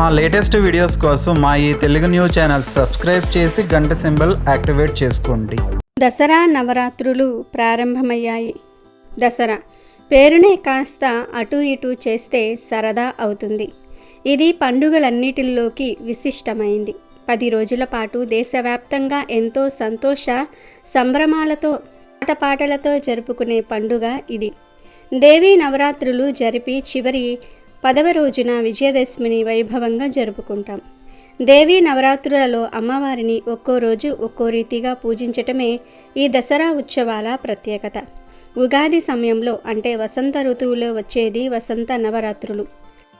మా latest videos కోసం మా ఈ తెలుగు న్యూస్ ఛానల్ సబ్స్క్రైబ్ చేసి గంట సింబల్ యాక్టివేట్ చేసుకోండి. దసరా నవరాత్రులు ప్రారంభమయ్యాయి. దసరా పేరునే కాస్త అటు ఇటు చేస్తే సరదా అవుతుంది. ఇది పండుగలన్నిటిల్లోకి విశిష్టమైంది. పది రోజుల పాటు దేశవ్యాప్తంగా ఎంతో సంతోష సంభ్రమాలతో ఆటపాటలతో జరుపుకునే పండుగ ఇది. దేవీ నవరాత్రులు జరిపి చివరి పదవ రోజున విజయదశమిని వైభవంగా జరుపుకుంటాం. దేవీ నవరాత్రులలో అమ్మవారిని ఒక్కో రోజు ఒక్కో రీతిగా పూజించటమే ఈ దసరా ఉత్సవాల ప్రత్యేకత. ఉగాది సమయంలో అంటే వసంత ఋతువులో వచ్చేది వసంత నవరాత్రులు.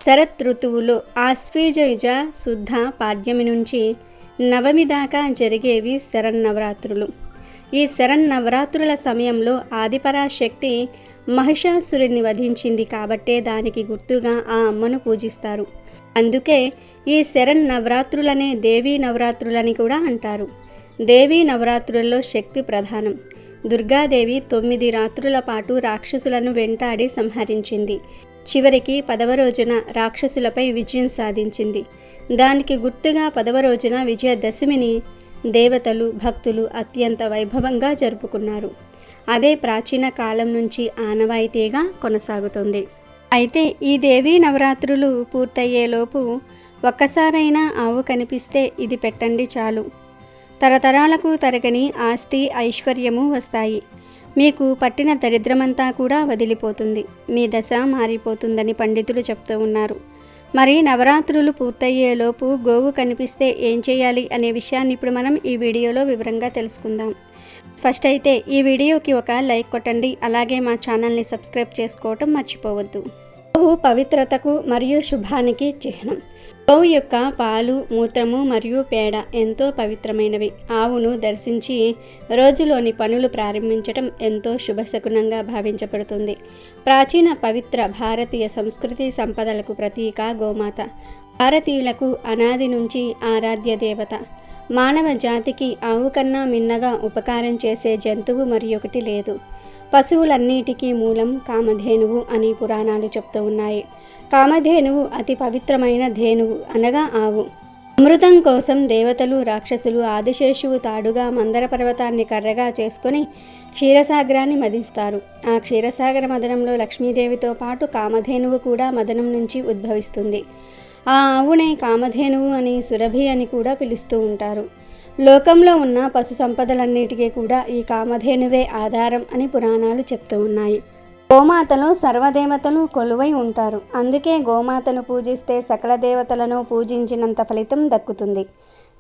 శరత్ ఋతువులో ఆశ్వీజయుజ శుద్ధ పాడ్యమి నుంచి నవమి దాకా జరిగేవి శరన్నవరాత్రులు. ఈ శరన్నవరాత్రుల సమయంలో ఆదిపరాశక్తి మహిషాసురుడిని వధించింది కాబట్టే దానికి గుర్తుగా ఆ అమ్మను పూజిస్తారు. అందుకే ఈ శరణ్ నవరాత్రులనే దేవీ నవరాత్రులని కూడా అంటారు. దేవీ నవరాత్రుల్లో శక్తి ప్రధానం. దుర్గాదేవి తొమ్మిది రాత్రుల పాటు రాక్షసులను వెంటాడి సంహరించింది. చివరికి పదవ రోజున రాక్షసులపై విజయం సాధించింది. దానికి గుర్తుగా పదవ రోజున విజయదశమిని దేవతలు భక్తులు అత్యంత వైభవంగా జరుపుకున్నారు. అదే ప్రాచీన కాలం నుంచి ఆనవాయితీగా కొనసాగుతుంది. అయితే ఈ దేవీ నవరాత్రులు పూర్తయ్యేలోపు ఒక్కసారైనా ఆవు కనిపిస్తే ఇది పెట్టండి చాలు. తరతరాలకు తరగని ఆస్తి ఐశ్వర్యము వస్తాయి. మీకు పట్టిన దరిద్రమంతా కూడా వదిలిపోతుంది. మీ దశ మారిపోతుందని పండితులు చెప్తూ ఉన్నారు. మరి నవరాత్రులు పూర్తయ్యేలోపు గోవు కనిపిస్తే ఏం చేయాలి అనే విషయాన్ని ఇప్పుడు మనం ఈ వీడియోలో వివరంగా తెలుసుకుందాం. ఫస్ట్ అయితే ఈ వీడియోకి ఒక లైక్ కొట్టండి. అలాగే మా ఛానల్ని సబ్స్క్రైబ్ చేసుకోవటం మర్చిపోవద్దు. గోవు పవిత్రతకు మరియు శుభానికి చిహ్నం. గోవు యొక్క పాలు మూత్రము మరియు పేడ ఎంతో పవిత్రమైనవి. ఆవును దర్శించి రోజులోని పనులు ప్రారంభించటం ఎంతో శుభశకునంగా భావించబడుతుంది. ప్రాచీన పవిత్ర భారతీయ సంస్కృతి సంపదలకు ప్రతీక గోమాత. భారతీయులకు అనాది నుంచి ఆరాధ్య దేవత. మానవ జాతికి ఆవు కన్నా మిన్నగా ఉపకారం చేసే జంతువు మరి ఒకటి లేదు. పశువులన్నిటికీ మూలం కామధేనువు అని పురాణాలు చెప్తూ ఉన్నాయి. కామధేనువు అతి పవిత్రమైన ధేనువు అనగా ఆవు. అమృతం కోసం దేవతలు రాక్షసులు ఆదిశేషువు తాడుగా మందర పర్వతాన్ని కర్రగా చేసుకొని క్షీరసాగరాన్ని మదిస్తారు. ఆ క్షీరసాగర మదనంలో లక్ష్మీదేవితో పాటు కామధేనువు కూడా మదనం నుంచి ఉద్భవిస్తుంది. ఆ ఆవునే కామధేనువు అని సురభి అని కూడా పిలుస్తూ ఉంటారు. లోకంలో ఉన్న పశు సంపదలన్నిటికీ కూడా ఈ కామధేనువే ఆధారం అని పురాణాలు చెప్తూ ఉన్నాయి. గోమాతలో సర్వదేవతలు కొలువై ఉంటారు. అందుకే గోమాతను పూజిస్తే సకల దేవతలను పూజించినంత ఫలితం దక్కుతుంది.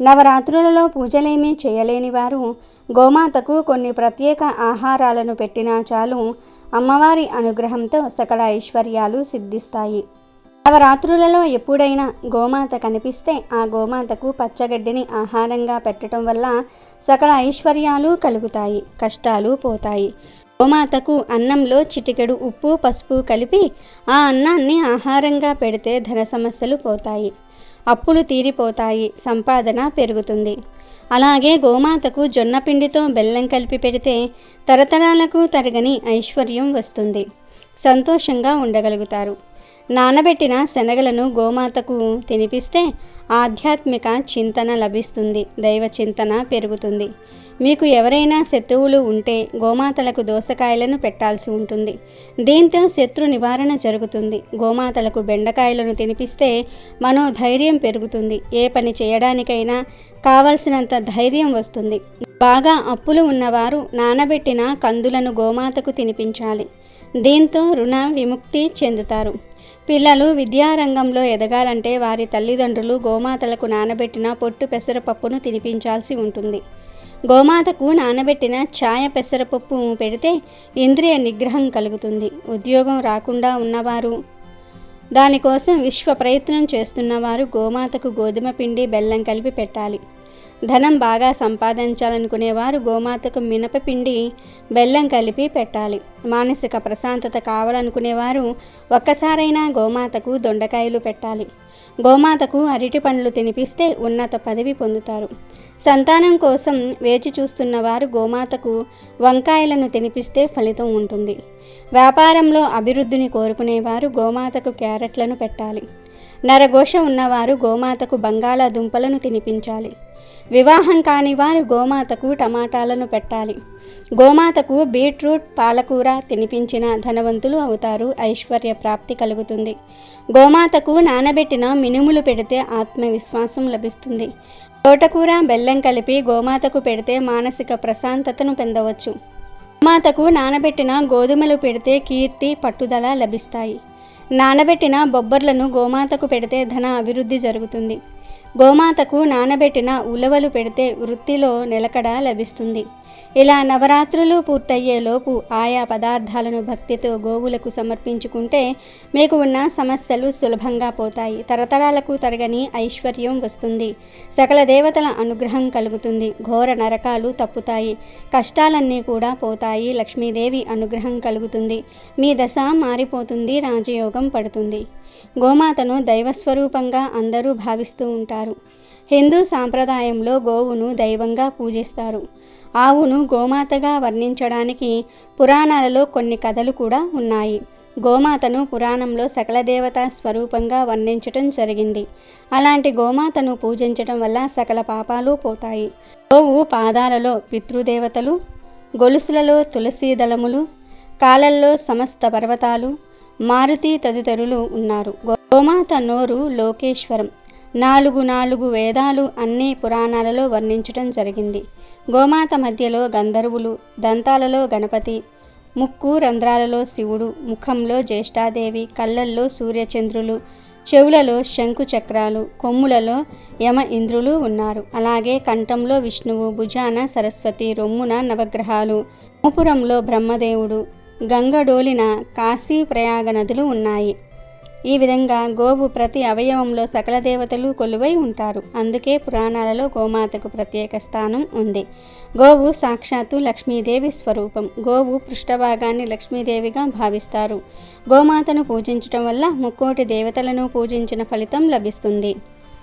నవరాత్రులలో పూజలేమీ చేయలేని వారు గోమాతకు కొన్ని ప్రత్యేక ఆహారాలను పెట్టినా చాలు అమ్మవారి అనుగ్రహంతో సకల ఐశ్వర్యాలు సిద్ధిస్తాయి. నవరాత్రులలో ఎప్పుడైనా గోమాత కనిపిస్తే ఆ గోమాతకు పచ్చగడ్డిని ఆహారంగా పెట్టడం వల్ల సకల ఐశ్వర్యాలు కలుగుతాయి కష్టాలు పోతాయి. గోమాతకు అన్నంలో చిటికెడు ఉప్పు పసుపు కలిపి ఆ అన్నాన్ని ఆహారంగా పెడితే ధన సమస్యలు పోతాయి అప్పులు తీరిపోతాయి సంపాదన పెరుగుతుంది. అలాగే గోమాతకు జొన్న పిండితో బెల్లం కలిపి పెడితే తరతరాలకు తరగని ఐశ్వర్యం వస్తుంది. సంతోషంగా ఉండగలుగుతారు. నానబెట్టిన శనగలను గోమాతకు తినిపిస్తే ఆధ్యాత్మిక చింతన లభిస్తుంది దైవ చింతన పెరుగుతుంది. మీకు ఎవరైనా శత్రువులు ఉంటే గోమాతలకు దోసకాయలను పెట్టాల్సి ఉంటుంది. దీంతో శత్రు నివారణ జరుగుతుంది. గోమాతలకు బెండకాయలను తినిపిస్తే మనోధైర్యం పెరుగుతుంది. ఏ పని చేయడానికైనా కావలసినంత ధైర్యం వస్తుంది. బాగా అప్పులు ఉన్నవారు నానబెట్టిన కందులను గోమాతకు తినిపించాలి. దీంతో రుణ విముక్తి చెందుతారు. పిల్లలు విద్యారంగంలో ఎదగాలంటే వారి తల్లిదండ్రులు గోమాతలకు నానబెట్టిన పొట్టు పెసరపప్పును తినిపించాల్సి ఉంటుంది. గోమాతకు నానబెట్టిన ఛాయ పెసరపప్పు పెడితే ఇంద్రియ నిగ్రహం కలుగుతుంది. ఉద్యోగం రాకుండా ఉన్నవారు దానికోసం విశ్వ ప్రయత్నం చేస్తున్నవారు గోమాతకు గోధుమ పిండి బెల్లం కలిపి పెట్టాలి. ధనం బాగా సంపాదించాలనుకునేవారు గోమాతకు మినపపిండి బెల్లం కలిపి పెట్టాలి. మానసిక ప్రశాంతత కావాలనుకునేవారు ఒక్కసారైనా గోమాతకు దొండకాయలు పెట్టాలి. గోమాతకు అరటి పండ్లు తినిపిస్తే ఉన్నత పదవి పొందుతారు. సంతానం కోసం వేచి చూస్తున్న వారు గోమాతకు వంకాయలను తినిపిస్తే ఫలితం ఉంటుంది. వ్యాపారంలో అభివృద్ధిని కోరుకునేవారు గోమాతకు క్యారెట్లను పెట్టాలి. నరఘోష ఉన్నవారు గోమాతకు బంగాళాదుంపలను తినిపించాలి. వివాహం కాని వారు గోమాతకు టమాటాలను పెట్టాలి. గోమాతకు బీట్రూట్ పాలకూర తినిపించిన ధనవంతులు అవుతారు ఐశ్వర్య ప్రాప్తి కలుగుతుంది. గోమాతకు నానబెట్టిన మినుములు పెడితే ఆత్మవిశ్వాసం లభిస్తుంది. తోటకూర బెల్లం కలిపి గోమాతకు పెడితే మానసిక ప్రశాంతతను పొందవచ్చు. గోమాతకు నానబెట్టిన గోధుమలు పెడితే కీర్తి పట్టుదల లభిస్తాయి. నానబెట్టిన బొబ్బర్లను గోమాతకు పెడితే ధన అభివృద్ధి జరుగుతుంది. గోమాతకు నానబెట్టిన ఉలవలు పెడితే వృత్తిలో నిలకడ లభిస్తుంది. ఇలా నవరాత్రులు పూర్తయ్యేలోపు ఆయా పదార్థాలను భక్తితో గోవులకు సమర్పించుకుంటే మీకు ఉన్న సమస్యలు సులభంగా పోతాయి. తరతరాలకు తరగని ఐశ్వర్యం వస్తుంది. సకల దేవతల అనుగ్రహం కలుగుతుంది. ఘోర నరకాలు తప్పుతాయి. కష్టాలన్నీ కూడా పోతాయి. లక్ష్మీదేవి అనుగ్రహం కలుగుతుంది. మీ దశ మారిపోతుంది. రాజయోగం పడుతుంది. గోమాతను దైవస్వరూపంగా అందరూ భావిస్తూ ఉంటారు. హిందూ సాంప్రదాయంలో గోవును దైవంగా పూజిస్తారు. ఆవును గోమాతగా వర్ణించడానికి పురాణాలలో కొన్ని కథలు కూడా ఉన్నాయి. గోమాతను పురాణంలో సకల దేవతా స్వరూపంగా వర్ణించటం జరిగింది. అలాంటి గోమాతను పూజించటం వల్ల సకల పాపాలు పోతాయి. గోవు పాదాలలో పితృదేవతలు గొలుసులలో తులసీ దళములు కాలల్లో సమస్త పర్వతాలు మారుతి తదితరులు ఉన్నారు. గోమాత నోరు లోకేశ్వరం. నాలుగు నాలుగు వేదాలు అన్ని పురాణాలలో వర్ణించటం జరిగింది. గోమాత మధ్యలో గంధర్వులు దంతాలలో గణపతి ముక్కు రంధ్రాలలో శివుడు ముఖంలో జ్యేష్ఠాదేవి కళ్ళల్లో సూర్యచంద్రులు చెవులలో శంకు చక్రాలు కొమ్ములలో యమ ఇంద్రులు ఉన్నారు. అలాగే కంఠంలో విష్ణువు భుజాన సరస్వతి రొమ్మున నవగ్రహాలు ముపురంలో బ్రహ్మదేవుడు గంగడోలిన కాశీ ప్రయాగ నదులు ఉన్నాయి. ఈ విధంగా గోవు ప్రతి అవయవంలో సకల దేవతలు కొలువై ఉంటారు. అందుకే పురాణాలలో గోమాతకు ప్రత్యేక స్థానం ఉంది. గోవు సాక్షాత్తు లక్ష్మీదేవి స్వరూపం. గోవు పృష్ఠభాగాన్ని లక్ష్మీదేవిగా భావిస్తారు. గోమాతను పూజించటం వల్ల ముక్కోటి దేవతలను పూజించిన ఫలితం లభిస్తుంది.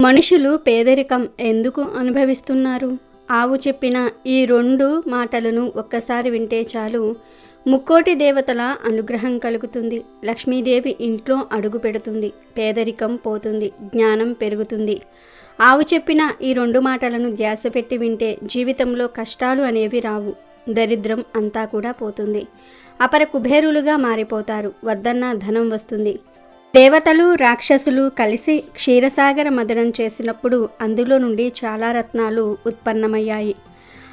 మనుషులు పేదరికం ఎందుకు అనుభవిస్తున్నారు? ఆవు చెప్పిన ఈ రెండు మాటలను ఒక్కసారి వింటే చాలు. ముక్కోటి దేవతల అనుగ్రహం కలుగుతుంది. లక్ష్మీదేవి ఇంట్లో అడుగు పెడుతుంది. పేదరికం పోతుంది. జ్ఞానం పెరుగుతుంది. ఆవు చెప్పిన ఈ రెండు మాటలను ధ్యాస పెట్టి వింటే జీవితంలో కష్టాలు అనేవి రావు. దరిద్రం అంతా కూడా పోతుంది. అపర కుబేరులుగా మారిపోతారు. వద్దన్న ధనం వస్తుంది. దేవతలు రాక్షసులు కలిసి క్షీరసాగర మదనం చేసినప్పుడు అందులో నుండి చాలా రత్నాలు ఉత్పన్నమయ్యాయి.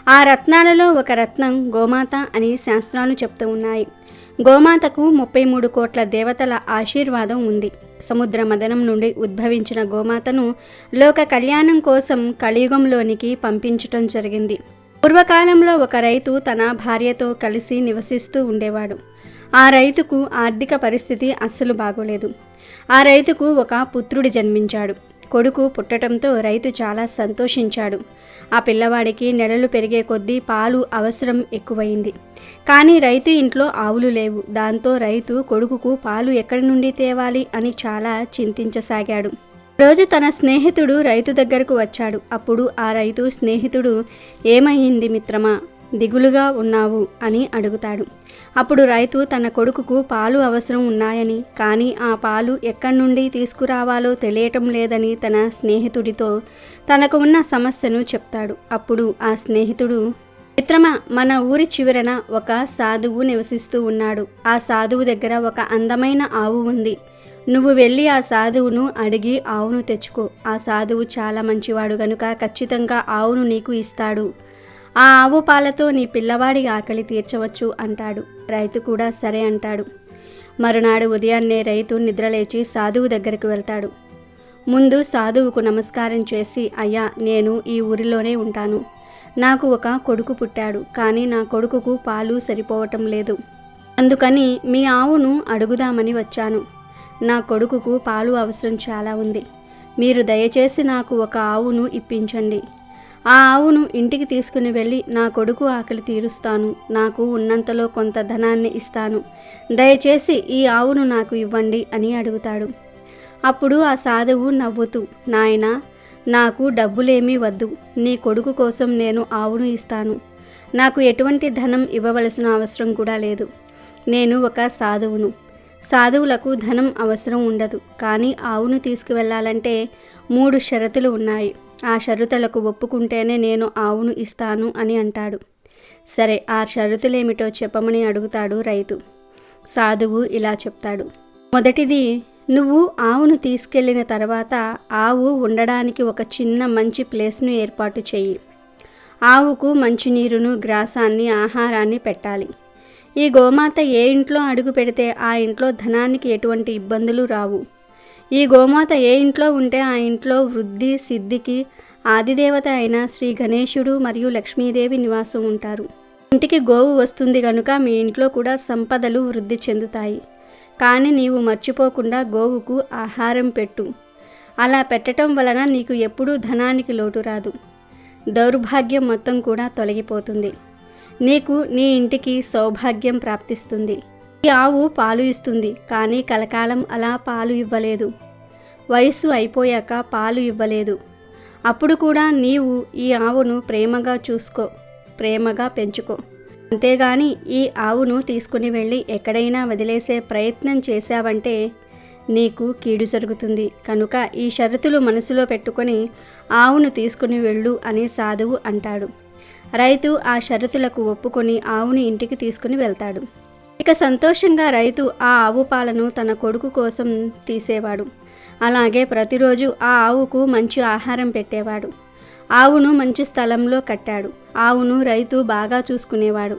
ఆ రత్నాలలో ఒక రత్నం గోమాత అని శాస్త్రాలు చెప్తూ ఉన్నాయి. గోమాతకు ముప్పై మూడు కోట్ల దేవతల ఆశీర్వాదం ఉంది. సముద్ర మదనం నుండి ఉద్భవించిన గోమాతను లోక కళ్యాణం కోసం కలియుగంలోనికి పంపించటం జరిగింది. పూర్వకాలంలో ఒక రైతు తన భార్యతో కలిసి నివసిస్తూ ఉండేవాడు. ఆ రైతుకు ఆర్థిక పరిస్థితి అస్సలు బాగోలేదు. ఆ రైతుకు ఒక పుత్రుడు జన్మించాడు. కొడుకు పుట్టడంతో రైతు చాలా సంతోషించాడు. ఆ పిల్లవాడికి నెలలు పెరిగే కొద్దీ పాలు అవసరం ఎక్కువైంది. కానీ రైతు ఇంట్లో ఆవులు లేవు. దాంతో రైతు కొడుకుకు పాలు ఎక్కడి నుండి తేవాలి అని చాలా చింతించసాగాడు. రోజు తన స్నేహితుడు రైతు దగ్గరకు వచ్చాడు. అప్పుడు ఆ రైతు స్నేహితుడు ఏమయ్యింది మిత్రమా? దిగులుగా ఉన్నావు అని అడుగుతాడు. అప్పుడు రైతు తన కొడుకుకు పాలు అవసరం ఉన్నాయని కానీ ఆ పాలు ఎక్కడి నుండి తీసుకురావాలో తెలియటం లేదని తన స్నేహితుడితో తనకు ఉన్న సమస్యను చెప్తాడు. అప్పుడు ఆ స్నేహితుడు మిత్రమా మన ఊరి చివరన ఒక సాధువు నివసిస్తూ ఉన్నాడు. ఆ సాధువు దగ్గర ఒక అందమైన ఆవు ఉంది. నువ్వు వెళ్ళి ఆ సాధువును అడిగి ఆవును తెచ్చుకో. ఆ సాధువు చాలా మంచివాడు గనుక ఖచ్చితంగా ఆవును నీకు ఇస్తాడు. ఆ ఆవు పాలతో నీ పిల్లవాడి ఆకలి తీర్చవచ్చు అంటాడు. రైతు కూడా సరే అంటాడు. మరునాడు ఉదయాన్నే రైతు నిద్రలేచి సాధువు దగ్గరకు వెళ్తాడు. ముందు సాధువుకు నమస్కారం చేసి అయ్యా నేను ఈ ఊరిలోనే ఉంటాను. నాకు ఒక కొడుకు పుట్టాడు కానీ నా కొడుకుకు పాలు సరిపోవటం లేదు. అందుకని మీ ఆవును అడుగుదామని వచ్చాను. నా కొడుకుకు పాలు అవసరం చాలా ఉంది. మీరు దయచేసి నాకు ఒక ఆవును ఇప్పించండి. ఆ ఆవును ఇంటికి తీసుకుని వెళ్ళి నా కొడుకు ఆకలి తీరుస్తాను. నాకు ఉన్నంతలో కొంత ధనాన్ని ఇస్తాను. దయచేసి ఈ ఆవును నాకు ఇవ్వండి అని అడుగుతాడు. అప్పుడు ఆ సాధువు నవ్వుతూ నాయనా నాకు డబ్బులేమీ వద్దు. నీ కొడుకు కోసం నేను ఆవును ఇస్తాను. నాకు ఎటువంటి ధనం ఇవ్వవలసిన అవసరం కూడా లేదు. నేను ఒక సాధువును. సాధువులకు ధనం అవసరం ఉండదు. కానీ ఆవును తీసుకువెళ్ళాలంటే మూడు షరతులు ఉన్నాయి. ఆ షరతులకు ఒప్పుకుంటేనే నేను ఆవును ఇస్తాను అని అంటాడు. సరే ఆ షరతులేమిటో చెప్పమని అడుగుతాడు రైతు. సాధువు ఇలా చెప్తాడు. మొదటిది నువ్వు ఆవును తీసుకెళ్ళిన తర్వాత ఆవు ఉండడానికి ఒక చిన్న మంచి ప్లేస్ను ఏర్పాటు చెయ్యి. ఆవుకు మంచినీరును గ్రాసాన్ని ఆహారాన్ని పెట్టాలి. ఈ గోమాత ఏ ఇంట్లో అడుగు పెడితే ఆ ఇంట్లో ధనానికి ఎటువంటి ఇబ్బందులు రావు. ఈ గోమాత ఏ ఇంట్లో ఉంటే ఆ ఇంట్లో వృద్ధి సిద్ధికి ఆదిదేవత అయిన శ్రీ గణేశుడు మరియు లక్ష్మీదేవి నివాసం ఉంటారు. ఇంటికి గోవు వస్తుంది కనుక మీ ఇంట్లో కూడా సంపదలు వృద్ధి చెందుతాయి. కానీ నీవు మర్చిపోకుండా గోవుకు ఆహారం పెట్టు. అలా పెట్టడం వలన నీకు ఎప్పుడూ ధనానికి లోటు రాదు. దౌర్భాగ్యం మొత్తం కూడా తొలగిపోతుంది. నీకు నీ ఇంటికి సౌభాగ్యం ప్రాప్తిస్తుంది. ఈ ఆవు పాలు ఇస్తుంది కానీ కలకాలం అలా పాలు ఇవ్వలేదు. వయసు అయిపోయాక పాలు ఇవ్వలేదు. అప్పుడు కూడా నీవు ఈ ఆవును ప్రేమగా చూసుకో ప్రేమగా పెంచుకో. అంతేగాని ఈ ఆవును తీసుకుని వెళ్ళి ఎక్కడైనా వదిలేసే ప్రయత్నం చేశావంటే నీకు కీడు జరుగుతుంది. కనుక ఈ షరతులు మనసులో పెట్టుకొని ఆవును తీసుకుని వెళ్ళు అని సాధువు అంటాడు. రైతు ఆ షరతులకు ఒప్పుకొని ఆవుని ఇంటికి తీసుకుని వెళ్తాడు. ఇక సంతోషంగా రైతు ఆ ఆవు పాలను తన కొడుకు కోసం తీసేవాడు. అలాగే ప్రతిరోజు ఆ ఆవుకు మంచి ఆహారం పెట్టేవాడు. ఆవును మంచి స్థలంలో కట్టాడు. ఆవును రైతు బాగా చూసుకునేవాడు.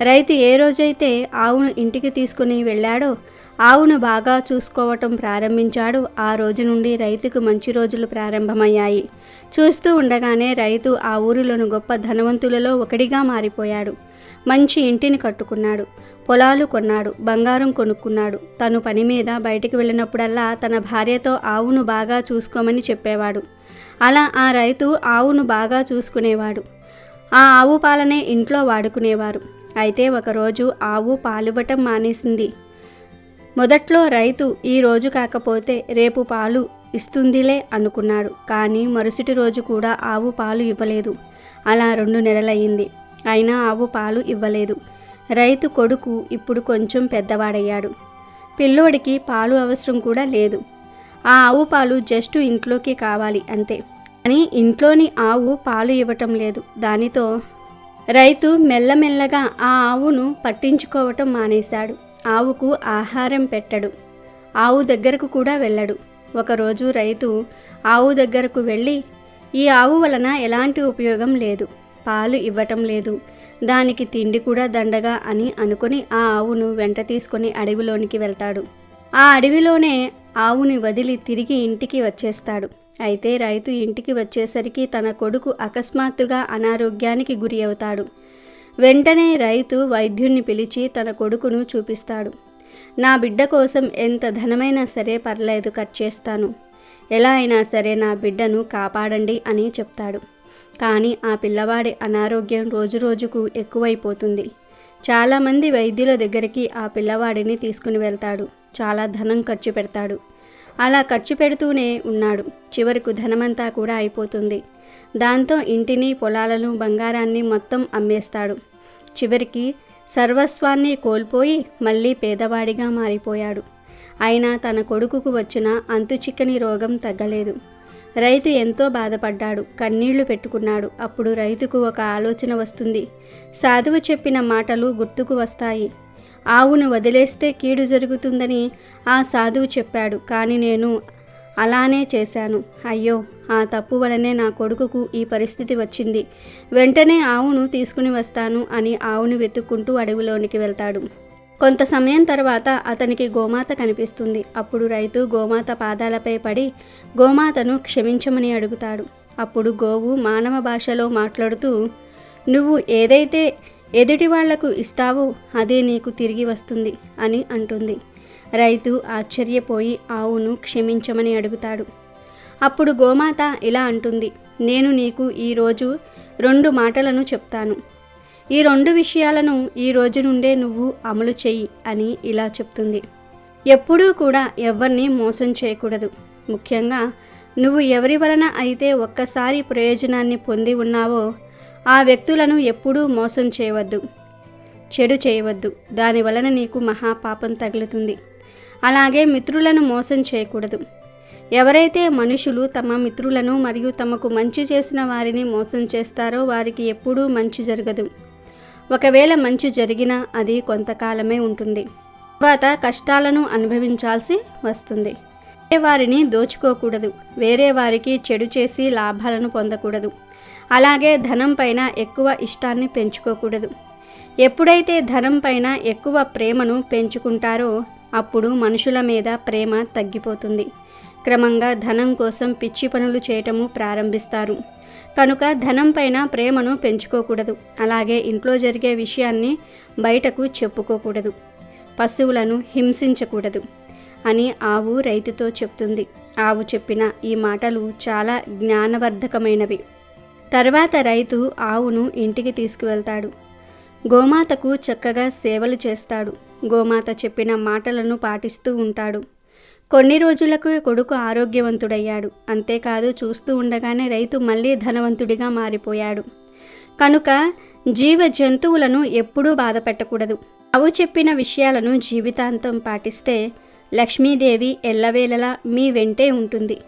రైతు ఏ రోజైతే ఆవును ఇంటికి తీసుకుని వెళ్ళాడో ఆవును బాగా చూసుకోవటం ప్రారంభించాడు. ఆ రోజు నుండి రైతుకు మంచి రోజులు ప్రారంభమయ్యాయి. చూస్తూ ఉండగానే రైతు ఆ ఊరిలోని గొప్ప ధనవంతులలో ఒకడిగా మారిపోయాడు. మంచి ఇంటిని కట్టుకున్నాడు. పొలాలు కొన్నాడు. బంగారం కొనుక్కున్నాడు. తను పని మీద బయటికి వెళ్ళినప్పుడల్లా తన భార్యతో ఆవును బాగా చూసుకోమని చెప్పేవాడు. అలా ఆ రైతు ఆవును బాగా చూసుకునేవాడు. ఆ ఆవు పాలనే ఇంట్లో వాడుకునేవారు. అయితే ఒకరోజు ఆవు పాలివ్వటం మానేసింది. మొదట్లో రైతు ఈ రోజు కాకపోతే రేపు పాలు ఇస్తుందిలే అనుకున్నాడు. కానీ మరుసటి రోజు కూడా ఆవు పాలు ఇవ్వలేదు. అలా రెండు నెలలయ్యింది. అయినా ఆవు పాలు ఇవ్వలేదు. రైతు కొడుకు ఇప్పుడు కొంచెం పెద్దవాడయ్యాడు. పిల్లోడికి పాలు అవసరం కూడా లేదు. ఆ ఆవు పాలు జస్ట్ ఇంట్లోకి కావాలి అంతే. కానీ ఇంట్లోని ఆవు పాలు ఇవ్వటం లేదు. దానితో రైతు మెల్లమెల్లగా ఆ ఆవును పట్టించుకోవటం మానేశాడు. ఆవుకు ఆహారం పెట్టడు. ఆవు దగ్గరకు కూడా వెళ్ళడు. ఒకరోజు రైతు ఆవు దగ్గరకు వెళ్ళి ఈ ఆవు వలన ఎలాంటి ఉపయోగం లేదు. పాలు ఇవ్వటం లేదు. దానికి తిండి కూడా దండగా అని అనుకుని ఆ ఆవును వెంట తీసుకొని అడవిలోనికి వెళ్తాడు. ఆ అడవిలోనే ఆవుని వదిలి తిరిగి ఇంటికి వచ్చేస్తాడు. అయితే రైతు ఇంటికి వచ్చేసరికి తన కొడుకు అకస్మాత్తుగా అనారోగ్యానికి గురి అవుతాడు. వెంటనే రైతు వైద్యుణ్ణి పిలిచి తన కొడుకును చూపిస్తాడు. నా బిడ్డ కోసం ఎంత ధనమైనా సరే పర్లేదు ఖర్చు చేస్తాను. ఎలా అయినా సరే నా బిడ్డను కాపాడండి అని చెప్తాడు. కానీ ఆ పిల్లవాడి అనారోగ్యం రోజురోజుకు ఎక్కువైపోతుంది. చాలామంది వైద్యుల దగ్గరికి ఆ పిల్లవాడిని తీసుకుని వెళ్తాడు. చాలా ధనం ఖర్చు పెడతాడు. అలా ఖర్చు పెడుతూనే ఉన్నాడు. చివరకు ధనమంతా కూడా అయిపోతుంది. దాంతో ఇంటిని పొలాలను బంగారాన్ని మొత్తం అమ్మేస్తాడు. చివరికి సర్వస్వాన్ని కోల్పోయి మళ్ళీ పేదవాడిగా మారిపోయాడు. అయినా తన కొడుకుకు వచ్చిన అంతుచిక్కని రోగం తగ్గలేదు. రైతు ఎంతో బాధపడ్డాడు. కన్నీళ్ళు పెట్టుకున్నాడు. అప్పుడు రైతుకు ఒక ఆలోచన వస్తుంది. సాధువు చెప్పిన మాటలు గుర్తుకు వస్తాయి. ఆవును వదిలేస్తే కీడు జరుగుతుందని ఆ సాధువు చెప్పాడు. కానీ నేను అలానే చేశాను. అయ్యో ఆ తప్పు వలనే నా కొడుకుకు ఈ పరిస్థితి వచ్చింది. వెంటనే ఆవును తీసుకుని వస్తాను అని ఆవును వెతుక్కుంటూ అడవిలోనికి వెళ్తాడు. కొంత సమయం తర్వాత అతనికి గోమాత కనిపిస్తుంది. అప్పుడు రైతు గోమాత పాదాలపై పడి గోమాతను క్షమించమని అడుగుతాడు. అప్పుడు గోవు మానవ భాషలో మాట్లాడుతూ నువ్వు ఏదైతే ఎదుటి వాళ్ళకు ఇస్తావో అదే నీకు తిరిగి వస్తుంది అని అంటుంది. రైతు ఆశ్చర్యపోయి ఆవును క్షమించమని అడుగుతాడు. అప్పుడు గోమాత ఇలా అంటుంది నేను నీకు ఈరోజు రెండు మాటలను చెప్తాను. ఈ రెండు విషయాలను ఈ రోజు నుండే నువ్వు అమలు చెయ్యి అని ఇలా చెప్తుంది. ఎప్పుడూ కూడా ఎవరిని మోసం చేయకూడదు. ముఖ్యంగా నువ్వు ఎవరి వలన అయితే ఒక్కసారి ప్రయోజనాన్ని పొంది ఉన్నావో ఆ వ్యక్తులను ఎప్పుడూ మోసం చేయవద్దు చెడు చేయవద్దు. దాని వలన నీకు మహాపాపం తగులుతుంది. అలాగే మిత్రులను మోసం చేయకూడదు. ఎవరైతే మనుషులు తమ మిత్రులను మరియు తమకు మంచి చేసిన వారిని మోసం చేస్తారో వారికి ఎప్పుడూ మంచి జరగదు. ఒకవేళ మంచి జరిగినా అది కొంతకాలమే ఉంటుంది. తర్వాత కష్టాలను అనుభవించాల్సి వస్తుంది. వారిని దోచుకోకూడదు. వేరే వారికి చెడు చేసి లాభాలను పొందకూడదు. అలాగే ధనం పైన ఎక్కువ ఇష్టాన్ని పెంచుకోకూడదు. ఎప్పుడైతే ధనం పైన ఎక్కువ ప్రేమను పెంచుకుంటారో అప్పుడు మనుషుల మీద ప్రేమ తగ్గిపోతుంది. క్రమంగా ధనం కోసం పిచ్చి పనులు చేయటము ప్రారంభిస్తారు. కనుక ధనం పైన ప్రేమను పెంచుకోకూడదు. అలాగే ఇంట్లో జరిగే విషయాన్ని బయటకు చెప్పుకోకూడదు. పశువులను హింసించకూడదు. అని ఆవు రైతుతో చెప్తుంది. ఆవు చెప్పిన ఈ మాటలు చాలా జ్ఞానవర్ధకమైనవి. తర్వాత రైతు ఆవును ఇంటికి తీసుకువెళ్తాడు. గోమాతకు చక్కగా సేవలు చేస్తాడు. గోమాత చెప్పిన మాటలను పాటిస్తూ ఉంటాడు. కొన్ని రోజులకు కొడుకు ఆరోగ్యవంతుడయ్యాడు. అంతేకాదు చూస్తూ ఉండగానే రైతు మళ్ళీ ధనవంతుడిగా మారిపోయాడు. కనుక జీవ జంతువులను ఎప్పుడూ బాధ పెట్టకూడదు అవు చెప్పిన విషయాలను జీవితాంతం పాటిస్తే లక్ష్మీదేవి ఎల్లవేళలా మీ వెంటే ఉంటుంది.